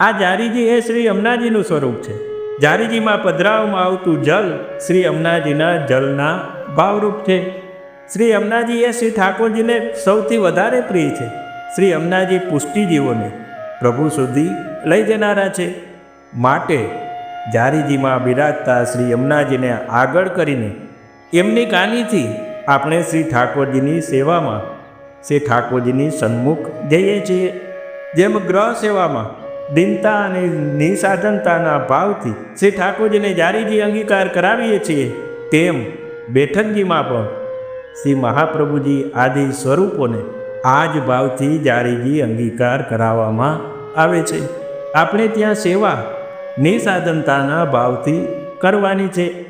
આ જારીજી એ શ્રી અમનાજીનું સ્વરૂપ છે. જારીજીમાં પધરાવવામાં આવતું જલ શ્રી અમનાજીના જલના ભાવરૂપ છે. શ્રી અમનાજી એ શ્રી ઠાકોરજીને સૌથી વધારે પ્રિય છે. શ્રી અમનાજી પુષ્ટિજીવોને પ્રભુ સુધી લઈ જનારા છે. માટે જારીજીમાં બિરાજતા શ્રી અમનાજીને આગળ કરીને એમની કાનીથી આપણે શ્રી ઠાકોરજીની સેવામાં, શ્રી ઠાકોરજીની સન્મુખ જઈએ છીએ. જેમ ગ્રહ સેવામાં દિનતા અને નિસાધનતાના ભાવથી શ્રી ઠાકોરજીને જારીજી અંગીકાર કરાવીએ છીએ. તેમ બેઠકજીમાં પણ શ્રી મહાપ્રભુજી આદિ સ્વરૂપોને આ જ ભાવથી જારીજી અંગીકાર કરાવવામાં આવે છે. આપણે ત્યાં સેવા નિસાધનતાના ભાવથી કરવાની છે.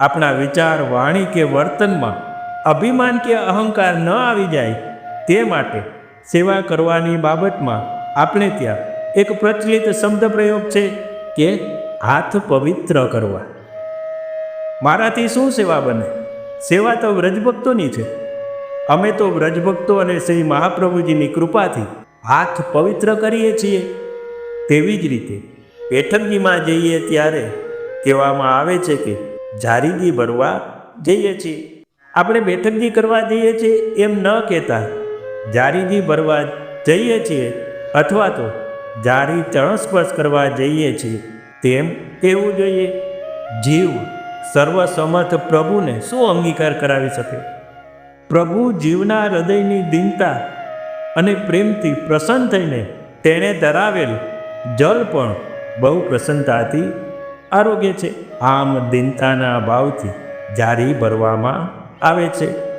આપણા વિચાર, વાણી કે વર્તનમાં અભિમાન કે અહંકાર ન આવી જાય તે માટે સેવા કરવાની બાબતમાં આપણે ત્યાં એક પ્રચલિત શબ્દ પ્રયોગ છે કે હાથ પવિત્ર કરવા. મારાથી શું સેવા બને? સેવા તો વ્રજભક્તોની છે. અમે તો વ્રજભક્તો અને શ્રી મહાપ્રભુજીની કૃપાથી હાથ પવિત્ર કરીએ છીએ. તેવી જ રીતે પેઠકજીમાં જઈએ ત્યારે કહેવામાં આવે છે કે જારીજી ભરવા જઈએ છીએ. આપણે બેઠકજી કરવા જઈએ છીએ એમ ન કહેતા. જારીજી ભરવા જઈએ છીએ અથવા તો જારી ચરણસ્પર્શ કરવા જઈએ છીએ, તેમ કહેવું જોઈએ. જીવ સર્વસમર્થ પ્રભુને શું અંગીકાર કરાવી શકે? પ્રભુ જીવના હૃદયની દીનતા અને પ્રેમથી પ્રસન્ન થઈને તેણે ધરાવેલ જલ પણ બહુ પ્રસન્નતાથી આરોગ્ય છે. આમ દીનતાના ભાવથી જારી ભરવામાં આવે છે.